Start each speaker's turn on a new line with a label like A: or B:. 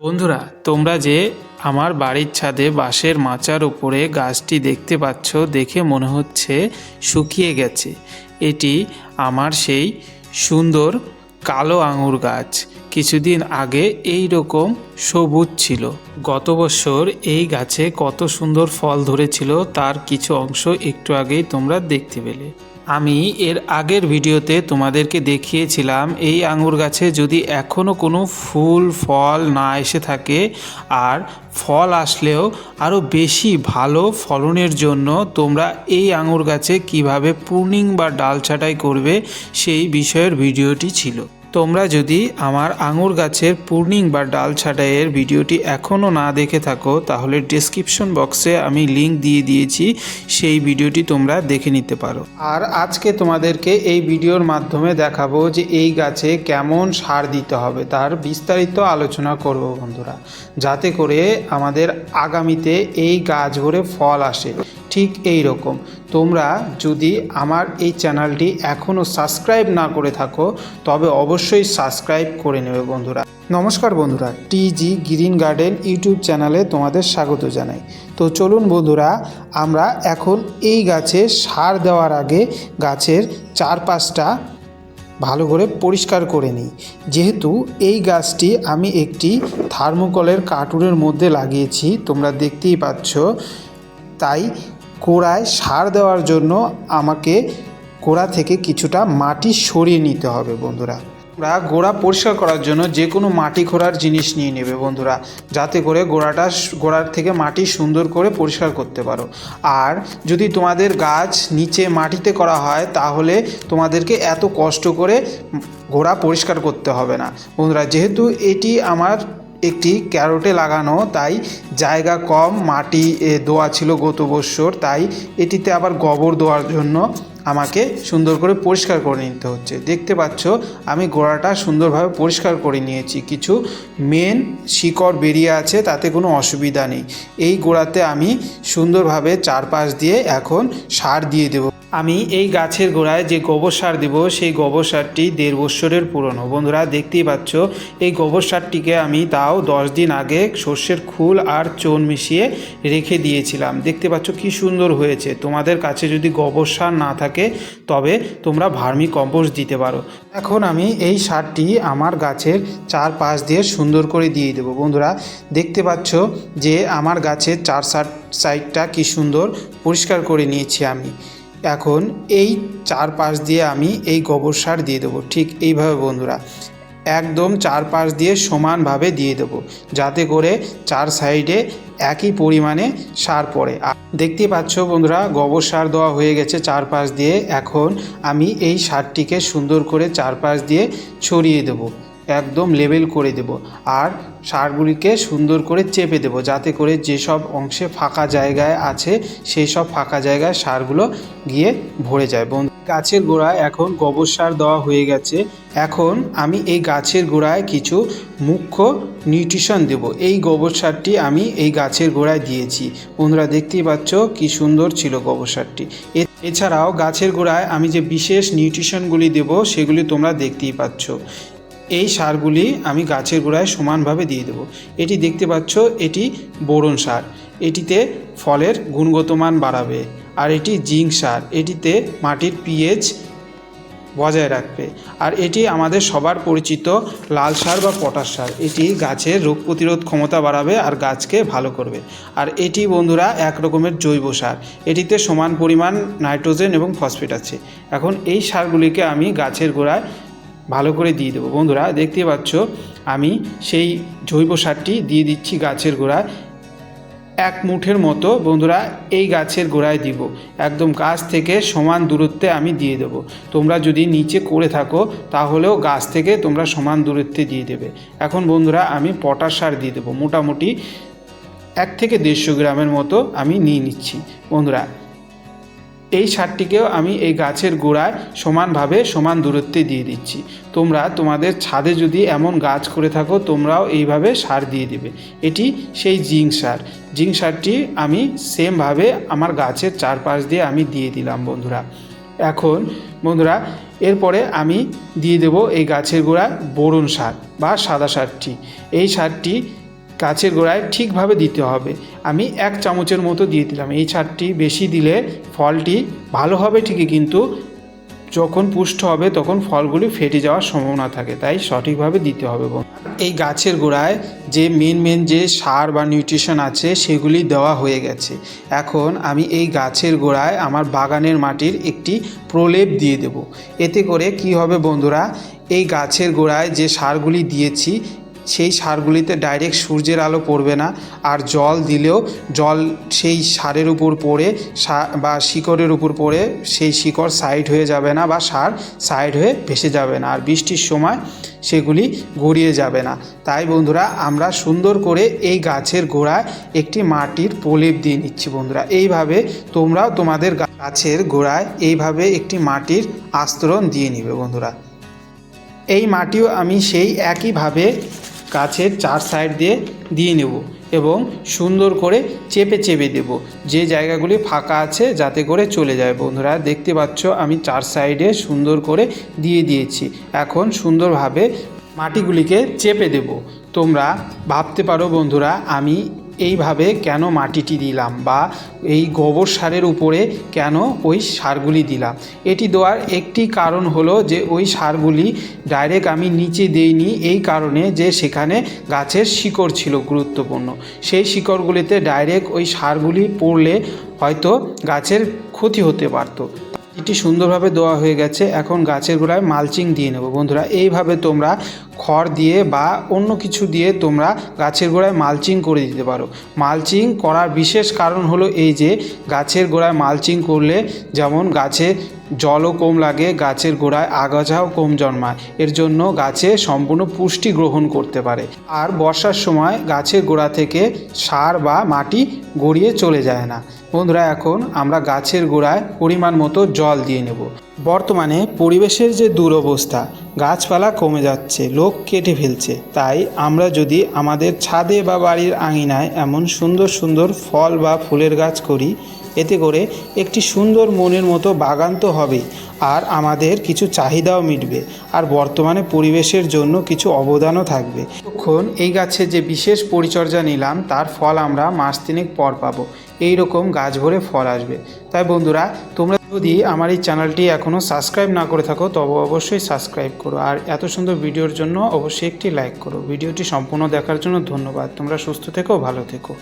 A: বন্ধুরা, তোমরা যে আমার বাড়ির ছাদে বাঁশের মাচার উপরে গাছটি দেখতে পাচ্ছ, দেখে মনে হচ্ছে শুকিয়ে গেছে। এটি আমার সেই সুন্দর কালো আঙুর গাছ। কিছুদিন আগে এই রকম সবুজ ছিল। গত বছর এই গাছে কত সুন্দর ফল ধরেছিল, তার কিছু অংশ একটু আগেই তোমরা দেখতে পেলে। আমি এর আগের ভিডিওতে তোমাদেরকে দেখিয়েছিলাম এই আঙুর গাছে যদি এখনও কোনো ফুল, ফল না এসে থাকে আর ফল আসলেও আরও বেশি ভালো ফলনের জন্য তোমরা এই আঙুর গাছে কীভাবে প্রুনিং বা ডাল ছাঁটাই করবে সেই বিষয়ের ভিডিওটি ছিল। তোমরা যদি আমার আঙুর গাছের পূর্ণিং বা ডাল ছাঁটাইয়ের ভিডিওটি এখনও না দেখে থাকো, তাহলে ডেসক্রিপশন বক্সে আমি লিংক দিয়ে দিয়েছি, সেই ভিডিওটি তোমরা দেখে নিতে পারো। আর আজকে তোমাদেরকে এই ভিডিওর মাধ্যমে দেখাবো যে এই গাছে কেমন সার দিতে হবে, তার বিস্তারিত আলোচনা করব বন্ধুরা। যাতে করে আমাদের আগামীতে এই গাছ ভরে ফল আসে। ঠিক এই রকম। তোমরা যদি আমার এই চ্যানেলটি এখনও সাবস্ক্রাইব না করে থাকো, তবে অবশ্যই সাবস্ক্রাইব করে নেবে বন্ধুরা। নমস্কার বন্ধুরা, টিজি গ্রিন গার্ডেন ইউটিউব চ্যানেলে তোমাদের স্বাগত জানাই। তো চলুন বন্ধুরা, আমরা এখন এই গাছে সার দেওয়ার আগে গাছের চারপাশটা ভালো করে পরিষ্কার করে নিই। যেহেতু এই গাছটি আমি একটি থার্মোকলের কার্টুনের মধ্যে লাগিয়েছি, তোমরা দেখতেই পাচ্ছ। তাই গোড়ায় সার দেওয়ার জন্য আমাকে গোড়া থেকে কিছুটা মাটি সরিয়ে নিতে হবে বন্ধুরা। তোমরা গোড়া পরিষ্কার করার জন্য যে কোনো মাটি খোঁড়ার জিনিস নিয়ে নেবে বন্ধুরা, যাতে করে গোড়াটা গোড়ার থেকে মাটি সুন্দর করে পরিষ্কার করতে পারো। আর যদি তোমাদের গাছ নিচে মাটিতে করা হয়, তাহলে তোমাদেরকে এত কষ্ট করে গোড়া পরিষ্কার করতে হবে না। বন্ধুরা, যেহেতু এটি আমার একটি ক্যারোটে লাগানো, তাই জায়গা কম, মাটি দোয়া ছিল গত বৎসর, তাই এটিতে আবার গোবর দেওয়ার জন্য আমাকে সুন্দর করে পরিষ্কার করে নিতে হচ্ছে। দেখতে পাচ্ছ, আমি গোড়াটা সুন্দরভাবে পরিষ্কার করে নিয়েছি। কিছু মেন শিকড় বেরিয়ে আছে, তাতে কোনো অসুবিধা নেই। এই গোড়াতে আমি সুন্দরভাবে চারপাশ দিয়ে এখন সার দিয়ে দেবো। আমি এই গাছের গোড়ায় যে গোবর সার দেব, সেই গোবর সারটি দেড় বৎসরের পুরনো। বন্ধুরা, দেখতেই পাচ্ছ, এই গোবর সারটিকে আমি তাও দশ দিন আগে সর্ষের খুল আর চোন মিশিয়ে রেখে দিয়েছিলাম। দেখতে পাচ্ছ, কি সুন্দর হয়েছে। তোমাদের কাছে যদি গোবর সার না থাকে, তবে তোমরা ভার্মি কম্পোস্ট দিতে পারো। এখন আমি এই সারটি আমার গাছের চার পাশ দিয়ে সুন্দর করে দিয়ে দেবো। বন্ধুরা, দেখতে পাচ্ছ যে আমার গাছের চার সার সাইডটা কি সুন্দর পরিষ্কার করে নিয়েছি আমি। এখন এই চার পাশ দিয়ে আমি এই গোবর সার দিয়ে দেবো। ঠিক এইভাবে বন্ধুরা, একদম চার পাশ দিয়ে সমানভাবে দিয়ে দেবো যাতে করে চার সাইডে একই পরিমাণে সার পড়ে। দেখতে পাচ্ছ বন্ধুরা, গোবর সার দেওয়া হয়ে গেছে চারপাশ দিয়ে। এখন আমি এই সারটিকে সুন্দর করে চারপাশ দিয়ে ছড়িয়ে দেবো। একদম লেবেল করে দেব আর সারগুলিকে সুন্দর করে চেপে দেব যাতে করে যেসব অংশে ফাঁকা জায়গায় আছে সেই সব ফাঁকা জায়গায় সারগুলো গিয়ে ভরে যায়। বন্ধু, গাছের গোড়ায় এখন গোবর সার দেওয়া হয়ে গেছে। এখন আমি এই গাছের গোড়ায় কিছু মুখ্য নিউট্রিশন দেব। এই গোবর সারটি আমি এই গাছের গোড়ায় দিয়েছি। বন্ধুরা, দেখতেই পাচ্ছ কি সুন্দর ছিল গোবর সারটি। এছাড়াও গাছের গোড়ায় আমি যে বিশেষ নিউট্রিশনগুলি দেব সেগুলি তোমরা দেখতেই পাচ্ছ। এই সারগুলি আমি গাছের গোড়ায় সমানভাবে দিয়ে দেবো। এটি দেখতে পাচ্ছ, এটি বোরন সার। এটিতে ফলের গুণগত মান বাড়াবে আর এটি জিঙ্ক সার। এটিতে মাটির পিএইচ বজায় রাখবে। আর এটি আমাদের সবার পরিচিত লাল সার বা পটাশ সার। এটি গাছের রোগ প্রতিরোধ ক্ষমতা বাড়াবে আর গাছকে ভালো করবে। আর এটি, বন্ধুরা এক রকমের জৈব সার। এটিতে সমান পরিমাণ নাইট্রোজেন এবং ফসফেট আছে। এখন এই সারগুলিকে আমি গাছের গোড়ায় ভালো করে দিয়ে দেবো। বন্ধুরা, দেখতে পাচ্ছ, আমি সেই জৈব সারটি দিয়ে দিচ্ছি গাছের গোড়ায়। এক মুঠের মতো, বন্ধুরা, এই গাছের গোড়ায় দিব। একদম গাছ থেকে সমান দূরত্বে আমি দিয়ে দেব। তোমরা যদি নিচে করে থাকো, তাহলেও গাছ থেকে তোমরা সমান দূরত্বে দিয়ে দেবে। এখন, বন্ধুরা, আমি পটাশ সার দিয়ে দেবো। মোটামুটি এক থেকে দেড়শো গ্রামের মতো আমি নিয়ে নিচ্ছি। বন্ধুরা এই সারটিকেও আমি এই গাছের গোড়ায় সমানভাবে সমান দূরত্বে দিয়ে দিচ্ছি। তোমরা তোমাদের ছাদে যদি এমন গাছ করে থাকো, তোমরাও এইভাবে সার দিয়ে দেবে। এটি সেই জিঙ্ক সার। জিঙ্ক সারটি আমি সেমভাবে আমার গাছের চারপাশ দিয়ে আমি দিয়ে দিলাম, বন্ধুরা। এখন, বন্ধুরা, এরপরে আমি দিয়ে দেব এই গাছের গোড়ায় বোরন সার বা সাদা সারটি। এই সারটি গাছের গোড়ায় ঠিকভাবে দিতে হবে। আমি এক চামচের মতো দিয়ে দিলাম। এই সারটি বেশি দিলে ফলটি ভালো হবে ঠিকই, কিন্তু যখন পুষ্ট হবে তখন ফলগুলি ফেটে যাওয়ার সম্ভাবনা থাকে, তাই সঠিকভাবে দিতে হবে। এই গাছের গোড়ায় যে মেন মেন যে সার বা নিউট্রিশন আছে সেগুলি দেওয়া হয়ে গেছে। এখন আমি এই গাছের গোড়ায় আমার বাগানের মাটির একটি প্রলেপ দিয়ে দেব। এতে করে কি হবে বন্ধুরা? এই গাছের গোড়ায় যে সারগুলি দিয়েছি সেই সারগুলিতে ডাইরেক্ট সূর্যের আলো পড়বে না, আর জল দিলেও জল সেই সারের উপর পড়ে বা শিকড়ের উপর পড়ে সেই শিকড় সাইড হয়ে যাবে না বা সার সাইড হয়ে ভেসে যাবে না, আর বৃষ্টির সময় সেগুলি গড়িয়ে যাবে না। তাই বন্ধুরা, আমরা সুন্দর করে এই গাছের গোড়ায় একটি মাটির প্রলেপ দিয়ে নিচ্ছি বন্ধুরা। এইভাবে তোমরাও তোমাদের গাছের গোড়ায় এইভাবে একটি মাটির আস্তরণ দিয়ে নিবে বন্ধুরা। এই মাটিও আমি সেই একইভাবে গাছের চার সাইড দিয়ে দিয়ে নেব এবং সুন্দর করে চেপে চেপে দেব। যে জায়গাগুলি ফাঁকা আছে যাতে করে চলে যায়। বন্ধুরা, দেখতে পাচ্ছ আমি চার সাইডে সুন্দর করে দিয়ে দিয়েছি। এখন সুন্দরভাবে মাটিগুলিকে চেপে দেব। তোমরা ভাবতে পারো বন্ধুরা, আমি এইভাবে কেন মাটিটি দিলাম বা এই গোবর সারের উপরে কেন ওই সারগুলি দিলাম? এটি দেওয়ার একটি কারণ হলো যে ওই সারগুলি ডাইরেক্ট আমি নিচে দেইনি, এই কারণে যে সেখানে গাছের শিকড় ছিল গুরুত্বপূর্ণ। সেই শিকড়গুলিতে ডাইরেক্ট ওই সারগুলি পড়লে হয়তো গাছের ক্ষতি হতে পারতো। এটি সুন্দরভাবে দেওয়া হয়ে গেছে। এখন গাছের গোড়ায় মালচিং দিয়ে নেব। বন্ধুরা, এইভাবে তোমরা খড় দিয়ে বা অন্য কিছু দিয়ে তোমরা গাছের গোড়ায় মালচিং করে দিতে পারো। মালচিং করার বিশেষ কারণ হলো এই যে, গাছের গোড়ায় মালচিং করলে যেমন গাছে জলও কম লাগে, গাছের গোড়ায় আগাছাও কম জন্মায়। এর জন্য গাছে সম্পূর্ণ পুষ্টি গ্রহণ করতে পারে। আর বর্ষার সময় গাছের গোড়া থেকে সার বা মাটি গড়িয়ে চলে যায় না। বন্ধুরা, এখন আমরা গাছের গোড়ায় পরিমাণ মতো জল দিয়ে নেব। বর্তমানে পরিবেশের যে দুরবস্থা, গাছপালা কমে যাচ্ছে, লোক কেটে ফেলছে। তাই আমরা যদি আমাদের ছাদে বা বাড়ির আঙিনায় এমন সুন্দর সুন্দর ফল বা ফুলের গাছ করি, এতে করে একটি সুন্দর মনের মতো বাগান তো হবেই। আর আমাদের কিছু চাহিদাও মিটবে, আর বর্তমানে পরিবেশের জন্য কিছু অবদানও থাকবে। তখন এই গাছে যে বিশেষ পরিচর্যা নিলাম, তার ফল আমরা মাস তিনেক পর পাবো। এই রকম গাছ ভরে ফল আসবে। তাই বন্ধুরা, তোমরা যদি আমার এই চ্যানেলটি এখনও সাবস্ক্রাইব না করে থাকো, তবে অবশ্যই সাবস্ক্রাইব করো। আর এত সুন্দর ভিডিওর জন্য অবশ্যই একটি লাইক করো। ভিডিওটি সম্পূর্ণ দেখার জন্য ধন্যবাদ। তোমরা সুস্থ থেকো, ভালো থেকো।